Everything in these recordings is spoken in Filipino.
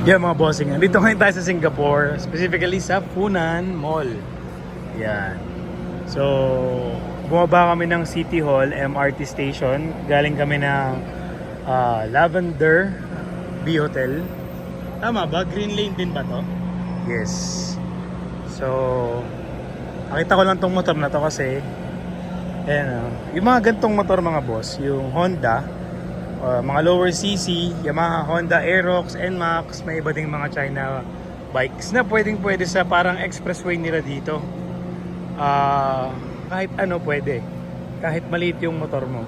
Yeah mga bossing, dito ngayon tayo sa Singapore, specifically sa Funan Mall. Yan. So, bumaba kami ng City Hall, MRT station. Galing kami ng ah, Lavender B Hotel. Tama ba? Green Lane din ba to? Yes. So, nakita ko lang tong motor na to kasi Ayan, oh. yung mga gantong motor mga boss, yung Honda, uh, mga lower CC, Yamaha, Honda, Aerox, NMAX, may iba ding mga China bikes na pwedeng pwede sa parang expressway nila dito. Ah, kahit ano pwede. Kahit maliit yung motor mo.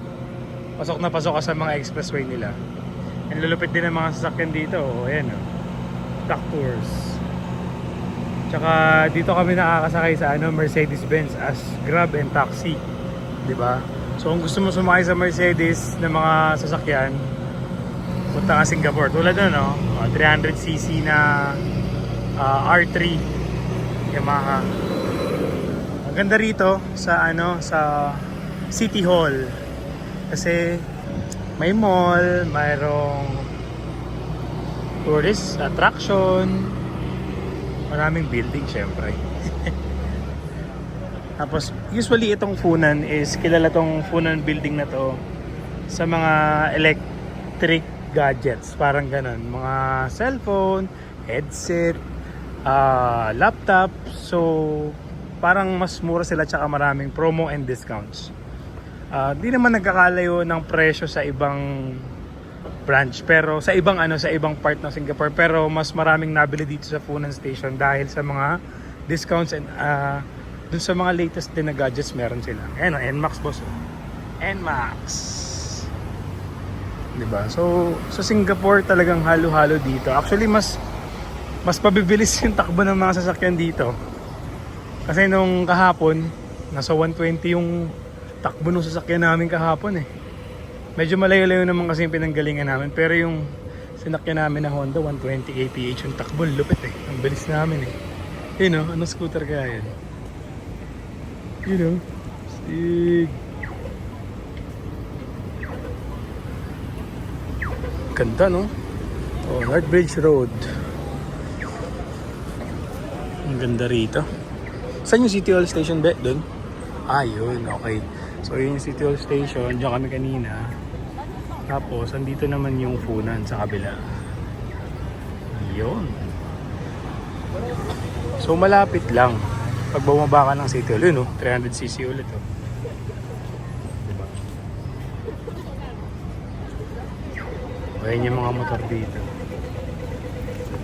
Pasok na pasok ka sa mga expressway nila. Ang lulupit din ng mga sasakyan dito. Oh, ayan oh. Truck tours. Tsaka dito kami nakakasakay sa ano, Mercedes-Benz as Grab and Taxi. 'Di ba? So kung gusto mo sumakay sa Mercedes na mga sasakyan, punta ka Singapore. Tulad nun, no? Uh, 300cc na ah, R3 Yamaha. Ang ganda rito sa ano sa City Hall. Kasi may mall, mayroong tourist attraction, maraming building syempre. Tapos usually itong Funan is kilala tong Funan building na to sa mga electric gadgets, parang ganun, mga cellphone, headset, ah, laptop. So parang mas mura sila tsaka maraming promo and discounts. Ah, di naman nagkakalayo ng presyo sa ibang branch pero sa ibang ano sa ibang part ng Singapore pero mas maraming nabili dito sa Funan Station dahil sa mga discounts and ah dun sa mga latest din na gadgets meron sila. Ayan o, NMAX boss. oh. NMAX. 'Di ba? So sa Singapore talagang halo-halo dito. Actually mas mas pabibilis yung takbo ng mga sasakyan dito. Kasi nung kahapon, nasa 120 yung takbo ng sasakyan namin kahapon eh. Medyo malayo-layo naman kasi yung pinanggalingan namin. Pero yung sinakyan namin na Honda, 120 kph yung takbo. Lupit eh. Ang bilis namin eh. Yun know, anong scooter kaya yan? You know, Stig. Ganda no? Oh, North Bridge Road. Ang ganda rito. Saan yung City Hall Station, be? Doon? Ah, yun. Okay. So, yun yung City Hall Station. Diyan kami kanina. Tapos, andito naman yung Funan sa kabila. Yun. So, malapit lang. Pag bumaba ka ng City yun, no? 300cc ulit, oh. Diba? Ayan yung mga motor dito.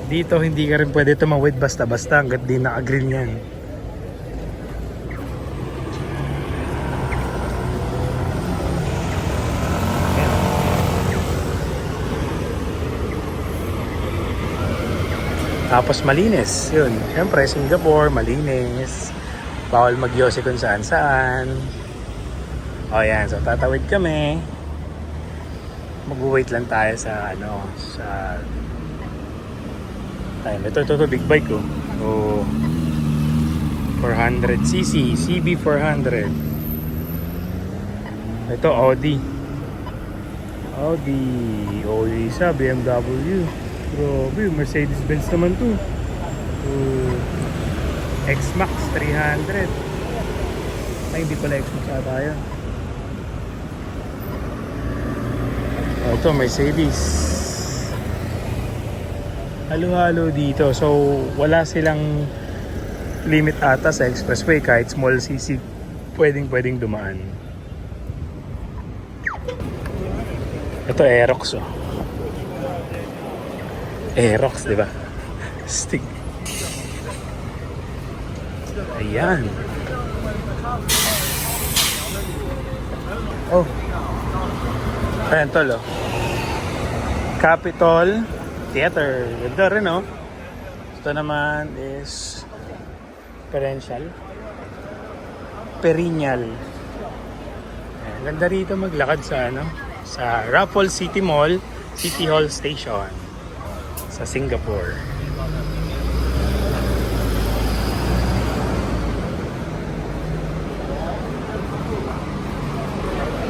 Dito, hindi ka rin pwede tumawid basta-basta hanggat di naka-green yan. Tapos malinis. Yun. Siyempre, Singapore, malinis. Bawal mag kung saan saan. O yan, so tatawid kami. Mag-wait lang tayo sa ano, sa time. Ito, ito, ito, big bike ko. Oh. 400cc, CB400. Ito, Audi. Audi. Audi isa, BMW. Grabe, Mercedes-Benz naman to. Oh. X-Max 300. Ay, hindi pala X-Max ata yun. Oh, ito, Mercedes. Halo-halo dito. So, wala silang limit ata sa expressway kahit small CC pwedeng-pwedeng dumaan. Ito, Aerox oh. Aerox, di ba? Stick. Ayan. Oh. Ayan, tol, oh. Capitol Theater. Ganda rin, oh. Ito naman is Perential. Perinyal. Ayan, ganda rito maglakad sa, ano, sa Raffles City Mall, City Hall Station sa Singapore.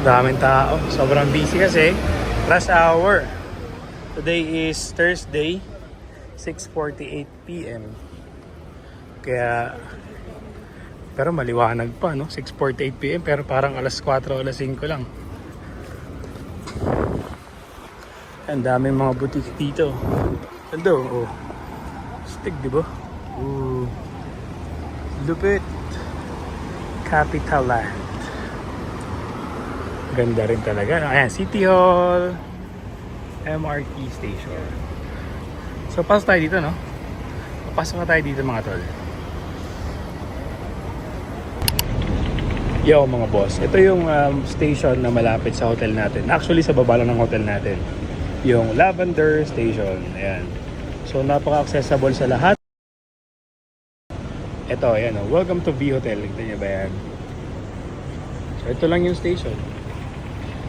Daming tao. Sobrang busy kasi. Rush hour. Today is Thursday, 6.48 p.m. Kaya, pero maliwanag pa, no? 6.48 p.m. Pero parang alas 4 o alas 5 lang. Ang daming mga boutique dito. Ando, oh. Stig, di ba? Ooh. Lupit. Capital Land. Ganda rin talaga. Ayan, City Hall. MRT Station. So, pasok tayo dito, no? Papasok na tayo dito, mga tol. Yo, mga boss. Ito yung um, station na malapit sa hotel natin. Actually, sa baba lang ng hotel natin. Yung Lavender Station. Ayan. So, napaka-accessible sa lahat. Ito, ayan. Oh. Welcome to V Hotel. Tignan niyo ba yan? So, ito lang yung station.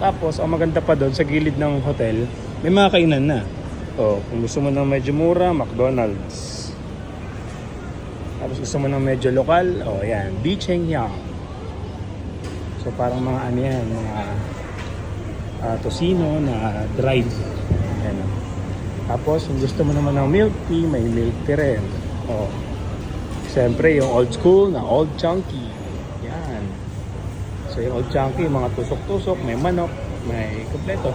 Tapos, ang maganda pa doon, sa gilid ng hotel, may mga kainan na. O, kung gusto mo ng medyo mura, McDonald's. Tapos gusto mo ng medyo lokal, o ayan, Bicheng Yang. So parang mga ano yan, mga ah, tosino na dried. Ayan. o. Tapos, kung gusto mo naman ng milk tea, may milk tea rin. O, Siyempre, yung old school na old chunky. Yan. So, yung old chunky, mga tusok-tusok, may manok, may kompleto.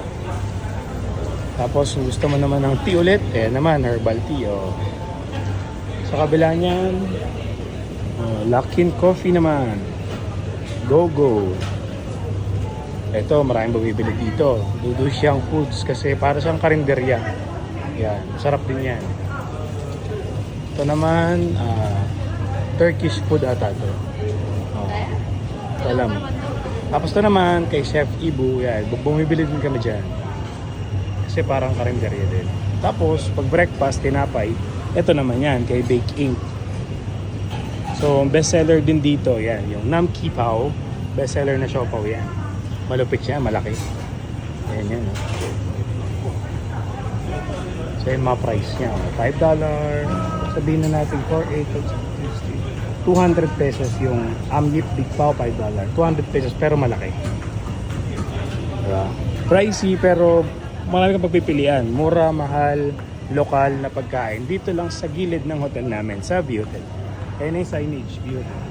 Tapos, kung gusto mo naman ng tea ulit, eh naman, herbal tea. Oh. Sa kabila niyan, oh, Luckin Coffee naman. Go, go. Ito, maraming bumibili dito. Dudu siyang foods kasi para siyang karinderya. Yan, masarap din yan. Ito naman, ah, Turkish food ata. Oh. Ito alam. Tapos to naman, kay Chef Ibu, yan, bu- bumibili din kami dyan. Kasi parang karinderya din. Tapos, pag breakfast, tinapay, ito naman yan, kay Bake Inc. So, bestseller din dito, yan, yung Nam Ki Pao. Bestseller na siopaw yan. Malupit siya, malaki. Ayan yan. oh. So, yung mga price niya. oh. $5. Sabihin na natin 4, 8, 200 pesos yung Amyip Big Pao, $5. 200 pesos, pero malaki. Diba? Pricey, pero marami kang pagpipilian. Mura, mahal, lokal na pagkain. Dito lang sa gilid ng hotel namin, sa View Hotel. Ayan yung signage, View Hotel.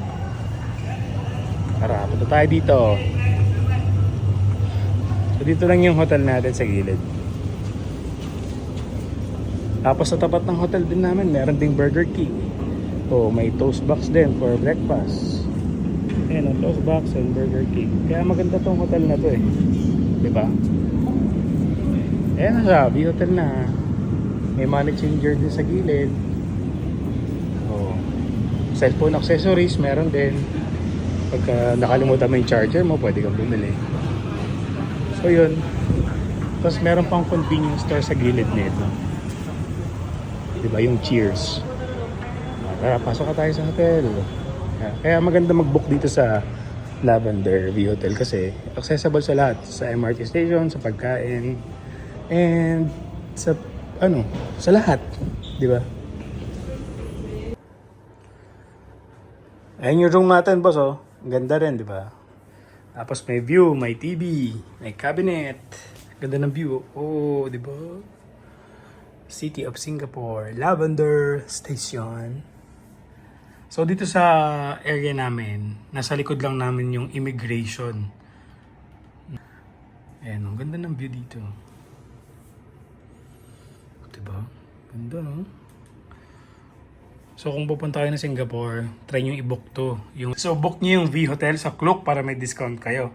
Tara, punta tayo dito. So, dito lang yung hotel natin sa gilid. Tapos sa tapat ng hotel din namin, meron ding Burger King. O, may toast box din for breakfast. Ayan, ang toast box and Burger King. Kaya maganda tong hotel na to eh. Di ba? Ayan view hotel na. May money changer din sa gilid. O, cellphone accessories, meron din. Pagka nakalimutan mo yung charger mo, pwede kang bumili. So yun. Tapos meron pang convenience store sa gilid nito. Di ba yung Cheers. Ah, Tara, pasok ka tayo sa hotel. Kaya, maganda mag-book dito sa Lavender View Hotel kasi accessible sa lahat. Sa MRT station, sa pagkain, and sa ano, sa lahat. Di ba? Ayan yung room natin, boss, oh. Ganda rin, di ba? Tapos may view, may TV, may cabinet. Ganda ng view. Oh, di ba? City of Singapore, Lavender Station. So dito sa area namin, nasa likod lang namin yung immigration. Ayan, ang ganda ng view dito. Diba? Ganda, no? So kung pupunta kayo ng Singapore, try nyo i-book to. Yung, so book nyo yung V Hotel sa Klook para may discount kayo.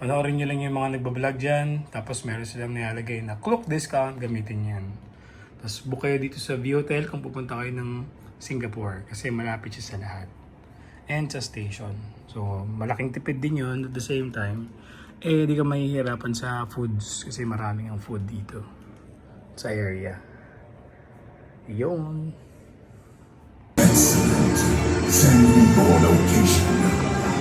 Panoorin nyo lang yung mga nagbablog dyan. Tapos meron silang nilalagay na Klook discount, gamitin yan. Tapos book kayo dito sa V Hotel kung pupunta kayo ng Singapore. Kasi malapit siya sa lahat. And sa station. So malaking tipid din yun at the same time. Eh di ka mahihirapan sa foods. Kasi maraming ang food dito. Sa area. Yun. Send me your location.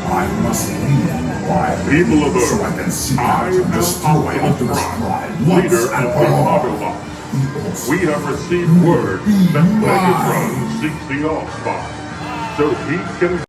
I must leave quietly People of so I Earth, can see I to am destroy Optimus Prime, once leader and for the all. Autobot. He also We have received word that Megatron seeks the Allspy, so he can